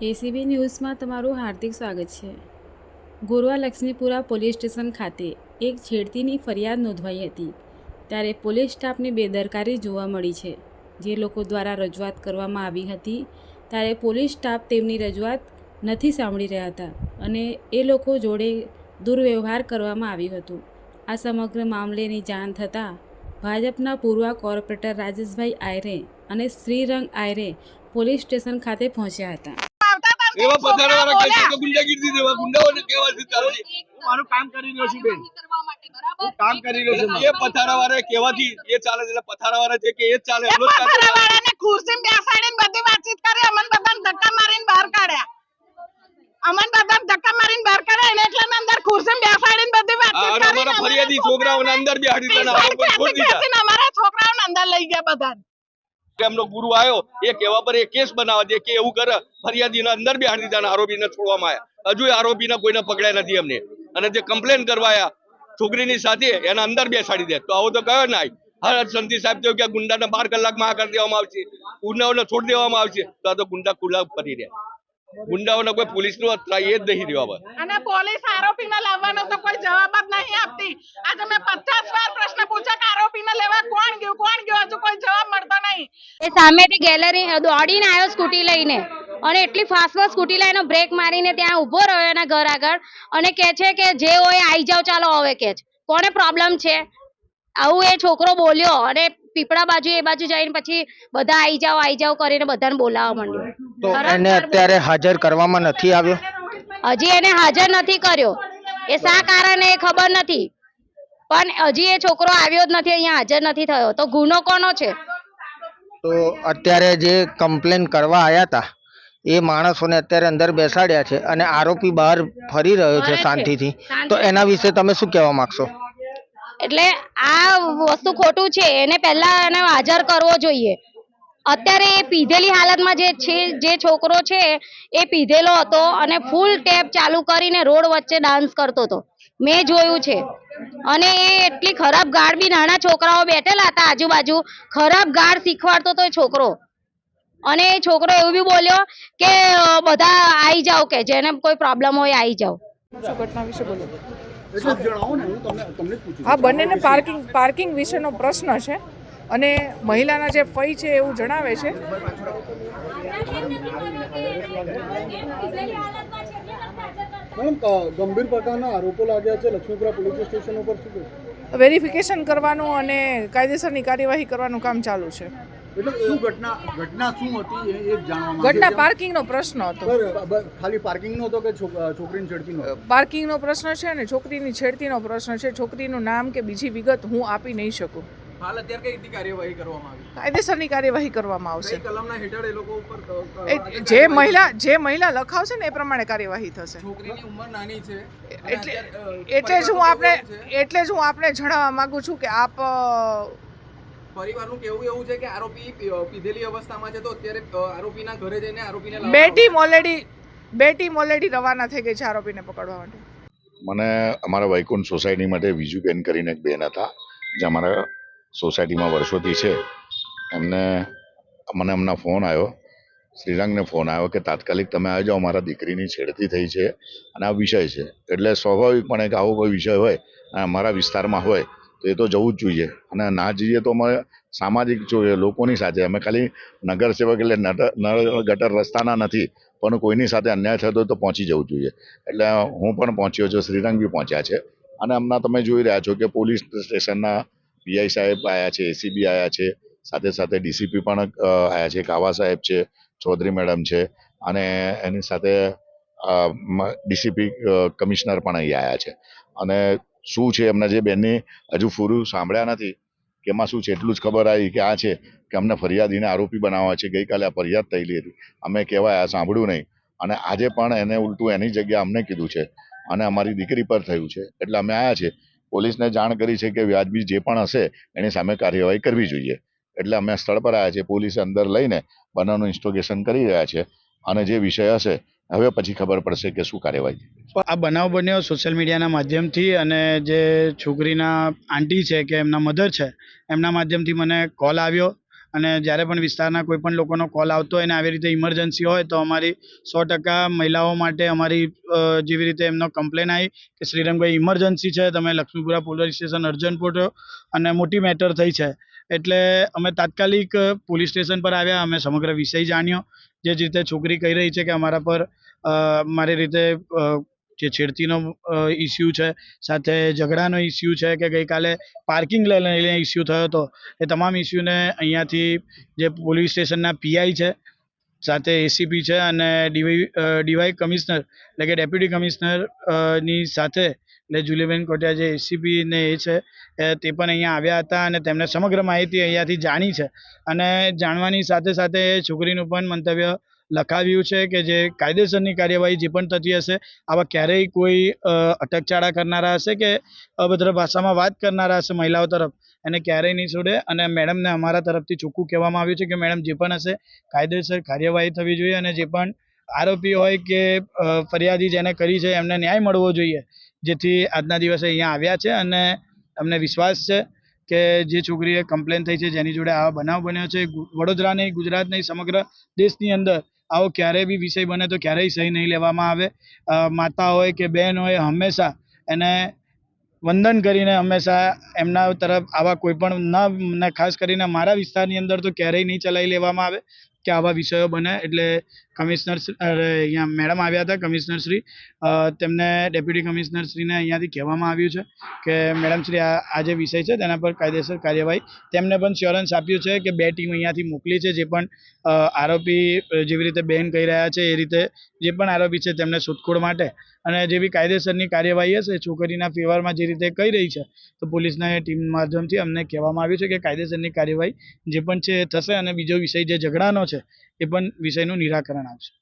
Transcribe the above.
ACB ન્યૂઝમાં તમારું હાર્દિક સ્વાગત છે. ગોરવા લક્ષ્મીપુરા પોલીસ સ્ટેશન ખાતે એક છેડતીની ફરિયાદ નોંધવાઈ હતી. ત્યારે પોલીસ સ્ટાફની બેદરકારી જોવા મળી છે. જે લોકો દ્વારા રજૂઆત કરવામાં આવી હતી, ત્યારે પોલીસ સ્ટાફ તેમની રજૂઆત નથી સાંભળી રહ્યા હતા અને એ લોકો જોડે દુર્વ્યવહાર કરવામાં આવ્યું હતું. આ સમગ્ર મામલેની જાણ થતાં ભાજપના પૂર્વ કોર્પોરેટર રાજેશભાઈ આયરે અને શ્રીરંગ આયરે પોલીસ સ્ટેશન ખાતે પહોંચ્યા હતા. એવા પથારાવાળા કહે છે કે ગુંડાગીરી દેવા? ગુંડાઓને કેવાથી ચાલશે હું મારું કામ કરી રહ્યો છું બેન. કામ કરી રહ્યો છું એ પથારાવાળા કેવાથી એ ચાલે એટલે એટલે પથારાવાળા જે કે એ ચાલે? એ એમનો જ ચાલે પથારાવાળાને ખુરશીમાં બેસાડીને બધી વાતચીત કરી અમન બધાને ધક્કા મારીને બહાર કાઢ્યા. અમન બધાને ધક્કા મારીને બહાર કાઢ્યા એને એટલે અંદર ખુરશીમાં બેસાડીને બધી વાતચીત કરી અમારા ફરિયાદી છોકરાઓને અંદર બેહાડી દીધા અમારા છોકરાઓને અંદર લઈ ગયા બધાને. એમનો ગુરુ આવ્યો, એ કહેવા પર એ કેસ બનાવવા દે કે એવું કરે. ફરિયાદીના અંદર બેહાડી દીધા આરોપીને છોડવામાં આવ્યા. હજુ આરોપીને કોઈને પકડ્યા નથી એમને. અને જે કમ્પ્લેન કરવા છોકરીની સાથે એના અંદર બેસાડી દે. તો આવો તો કયો નાય હર સંતિ સાહેબ તો કે ગુંડાને બાર કલાકમાં આ કરી દેવામાં આવશે. ગુંડાઓને છોડી દેવામાં આવશે. તો આ તો ગુંડા ખુલ્લા ફરી રહ્યા ગુંડાઓને કોઈ પોલીસનો ટ્રાય જ નહીં હવે. અને પોલીસ આરોપીને લાવવાનો તો કોઈ જવાબ જ નહીં આપતી. આજે મેં પચાસ વાર પ્રશ્ન પૂછ્યા કે આરોપીને લેવા કોણ ગયું? કોણ ગયું? હજુ કોઈ જવાબ મળતો નહીં એ સામેથી ગેલેરી દોડીને આવ્યો સ્કૂટી લઈને. અને એટલી ફાસ્ટમાં સ્કૂટી લઈને બ્રેક મારીને ત્યાં ઊભો રહ્યો એના ઘર આગળ. અને કહે છે કે જે હોય આવી જાઓ ચાલો હવે કે છે. કોને પ્રોબ્લેમ છે? આવું એ છોકરો બોલ્યો અને પીપળા બાજુ એ બાજુ જઈને પછી બધા આવી જાઓ આવી જાઓ કરીને બધાને બોલાવવા માંડ્યો. એને અત્યારે હાજર કરવામાં નથી આવ્યો? હજી એને હાજર નથી કર્યો. એ શા કારણે એ ખબર નથી. પણ હજી એ છોકરો આવ્યો જ નથી અહીંયા હાજર નથી થયો. તો ગુનો કોનો છે? તો અત્યારે જે કમ્પ્લેન કરવા આવ્યા હતા એ માણસોને અત્યારે અંદર બેસાડ્યા છે અને આરોપી બહાર ફરી રહ્યો છે શાંતિથી. તો એના વિશે તમે શું કહેવા માંગશો? એટલે આ વસ્તુ ખોટું છે એને પહેલા એને હાજર કરવો જોઈએ. અત્યારે એ પીધેલી હાલતમાં જે છે જે છોકરો છે એ પીધેલો હતો અને ફૂલ ટેપ ચાલુ કરીને રોડ વચ્ચે ડાન્સ કરતો હતો. મેં જોયું છે અને એ એટલી ખરાબ ગાળ બી નાના છોકરાઓ બેઠેલા હતા આજુબાજુ ખરાબ ગાળ શીખવાડતો હતો એ છોકરો અને એ છોકરો એવું બી બોલ્યો કે બધા આવી જાઓ કે જેને કોઈ પ્રોબ્લેમ હોય આવી જાઓ ઘટના વિશે બોલો હા બંનેને પાર્કિંગ પાર્કિંગ વિશેનો પ્રશ્ન છે અને મહિલાના જે ફઈ છે એવું જણાવે છે મેડમ ગંભીર પ્રકારના આરોપો લાગ્યા છે લક્ષ્મીપુરા પોલીસ સ્ટેશન ઉપર શું? વેરિફિકેશન કરવાનું અને કાયદેસરની કાર્યવાહી કરવાનું કામ ચાલુ છે ઘટના ઘટના શું હતી એ એક જાણવા માંગે ઘટના છે. પાર્કિંગનો પ્રશ્ન હતો ખાલી પાર્કિંગનો હતો કે છોકરીની છેડતીનો? પાર્કિંગનો પ્રશ્ન છે અને છોકરીની છેડતીનો પ્રશ્ન છે છોકરીનું નામ કે બીજી વિગત હું આપી નહીં શકું હાલ અત્યારે કઈ રીતે કાર્યવાહી કરવામાં આવી? કાયદેસરની કાર્યવાહી કરવામાં આવશે. કલમના હેઠળ એ લોકો ઉપર જે મહિલા જે મહિલા લખાવશે ને એ પ્રમાણે કાર્યવાહી થશે. છોકરીની ઉંમર નાની છે. એટલે એટલે જ હું છે- એટલે જ હું આપણે જણાવવા માંગુ છું કે આપ પરિવારનું કેવું એવું છે કે આરોપી પીધેલી અવસ્થામાં છે તો અત્યારે આરોપીના ઘરે જઈને આરોપીને બે ટીમ. ઓલરેડી બે ટીમ ઓલરેડી રવાના થઈ ગઈ છે આરોપીને પકડવા માટે. મને અમારા વૈકુંઠ સોસાયટી માટે વિજુબેન કરીને એક બેન હતા જે અમારા સોસાયટીમાં વર્ષોથી છે. એમને, મને એમના ફોન આવ્યો. શ્રીરંગને ફોન આવ્યો કે, તાત્કાલિક તમે આવી જાઓ, મારા દીકરીની છેડતી થઈ છે. અને આ વિષય છે. એટલે સ્વાભાવિકપણે કે આવો કોઈ વિષય હોય અને અમારા વિસ્તારમાં હોય, તો એ તો જવું જ જોઈએ. અને ના જઈએ તો અમે સામાજિક જોઈએ લોકોની સાથે. અમે ખાલી નગરસેવક એટલે નળ ગટર રસ્તાના નથી, પણ કોઈની સાથે અન્યાય થતો તો પહોંચી જવું જોઈએ. એટલે હું પણ પહોંચ્યો છું, શ્રીરંગ બી પહોંચ્યા છે. અને હમણાં તમે જોઈ રહ્યા છો કે પોલીસ સ્ટેશનના પીઆઈ સાહેબ આવ્યા છે એસીબી આવ્યા છે, સાથે સાથે ડીસીપી પણ આવ્યા છે, કાવા સાહેબ છે, ચૌધરી મેડમ છે, અને એની સાથે ડીસીપી કમિશનર પણ અહીં આવ્યા છે. અને શું છે એમને જે બેનની હજુ પૂરું સાંભળ્યા નથી, કે એમાં શું છે, એટલું જ ખબર આવી કે આ છે, કે અમને ફરિયાદીને આરોપી બનાવવા છે, ગઈકાલે આ ફરિયાદ થયેલી હતી. અમે કહેવાય, આ સાંભળ્યું નહીં. અને આજે પણ એને ઉલટું એની જગ્યાએ અમને કીધું છે. અને અમારી દીકરી પર થયું છે. એટલે અમે આવ્યા છે. પોલીસને જાણ કરી છે કે વ્યાજબી જે પણ હશે, એની સામે કાર્યવાહી કરવી જોઈએ. એટલે અમે સ્થળ પર આવ્યા છે પોલીસ અંદર લઈને બનાવનું ઇન્સ્ટોગેશન કરી રહ્યા છે. અને જે વિષય હશે, હવે પછી ખબર પડશે કે શું કાર્યવાહી આ બનાવ બન્યો સોશિયલ મીડિયાના માધ્યમથી અને જે છોકરીના આંટી છે કે એમના મધર છે, એમના માધ્યમથી મને કોલ આવ્યો. અને જ્યારે પણ વિસ્તારના કોઈ પણ લોકોનો કોલ આવતો હોય ને આવી રીતે ઇમરજન્સી હોય તો અમારી સો ટકા મહિલાઓ માટે અમારી જેવી રીતે એમનો કમ્પ્લેન આવી કે શ્રીરંગભાઈ ઇમરજન્સી છે, તમે લક્ષ્મીપુરા પોલીસ સ્ટેશન અર્જન્ટ પહોંચો અને મોટી મેટર થઈ છે. એટલે અમે તાત્કાલિક પોલીસ સ્ટેશન પર આવ્યા, અમે સમગ્ર વિષય જાણ્યો. જે રીતે છોકરી કહી રહી છે કે અમારા પર મારી રીતે જે છેડતીનો ઇસ્યુ છે, સાથે ઝઘડાનો ઇસ્યુ છે કે ગઈકાલે પાર્કિંગ લઈને ઇસ્યુ થયો હતો, એ તમામ ઇસ્યુને અહીંયાથી જે પોલીસ સ્ટેશનના પીઆઈ છે, સાથે એસીપી છે અને ડીવાઈ ડીવાય કમિશનર એટલે કે ડેપ્યુટી કમિશનરની સાથે, એટલે જુલીબેન કોટિયા જે એસીપી ને એ છે તે પણ અહીંયા આવ્યા હતા અને તેમણે સમગ્ર માહિતી અહીંયાથી જાણી છે. અને જાણવાની સાથે સાથે છોકરીનું પણ મંતવ્ય લખાવ્યું છે કે જે કાયદેસરની કાર્યવાહી જે પણ થતી હશે, આવા ક્યારેય કોઈ અટકચાળા કરનારા હશે કે અભદ્ર ભાષામાં વાત કરનારા હશે મહિલાઓ તરફ? એને ક્યારેય નહીં છોડે અને મેડમને અમારા તરફથી ચોખ્ખું કહેવામાં આવ્યું છે કે મેડમ જે પણ હશે, કાયદેસર કાર્યવાહી થવી જોઈએ અને જે પણ આરોપી હોય કે ફરિયાદી જેને કરી છે એમને ન્યાય મળવો જોઈએ. જેથી આજના દિવસે અહીંયા આવ્યા છે અને અમને વિશ્વાસ છે કે જે છોકરીએ કમ્પ્લેન થઈ છે જેની જોડે આવા બનાવ બન્યો છે. વડોદરા નહીં, ગુજરાત નહીં, સમગ્ર દેશની અંદર આવો ક્યારેય બી વિષય બને તો ક્યારેય સહી નહીં લેવામાં આવે. માતા હોય કે બહેન હોય, હંમેશા એને વંદન કરીને હંમેશા એમના તરફ આવા કોઈ પણ ન, ને ખાસ કરીને મારા વિસ્તારની અંદર તો ક્યારેય નહીં ચલાવી લેવામાં આવે કે આવા વિષયો બને. એટલે કમિશનર અહીંયા મેડમ આવ્યા હતા, કમિશનર શ્રી. તેમને ડેપ્યુટી કમિશનર શ્રીને અહીંયાથી કહેવામાં આવ્યું છે કે, મેડમ શ્રી, આ જે વિષય છે તેના પર કાયદેસર કાર્યવાહી. તેમને પણ શ્યોરન્સ આપ્યું છે કે બે ટીમ અહીંયાથી મોકલી છે, જે પણ આરોપી જેવી રીતે બેન કહી રહ્યા છે, એ રીતે જે પણ આરોપી છે તેમને શોધખોળ માટે. અને જે બી કાયદેસરની કાર્યવાહી હશે, છોકરીના ફેવરમાં જે રીતે કહી રહી છે, તો પોલીસના ટીમ માધ્યમથી અમને કહેવામાં આવ્યું છે કે કાયદેસરની કાર્યવાહી જે પણ છે થશે અને બીજો વિષય જે ઝઘડાનો છે એ પણ વિષયનું નિરાકરણ આવશે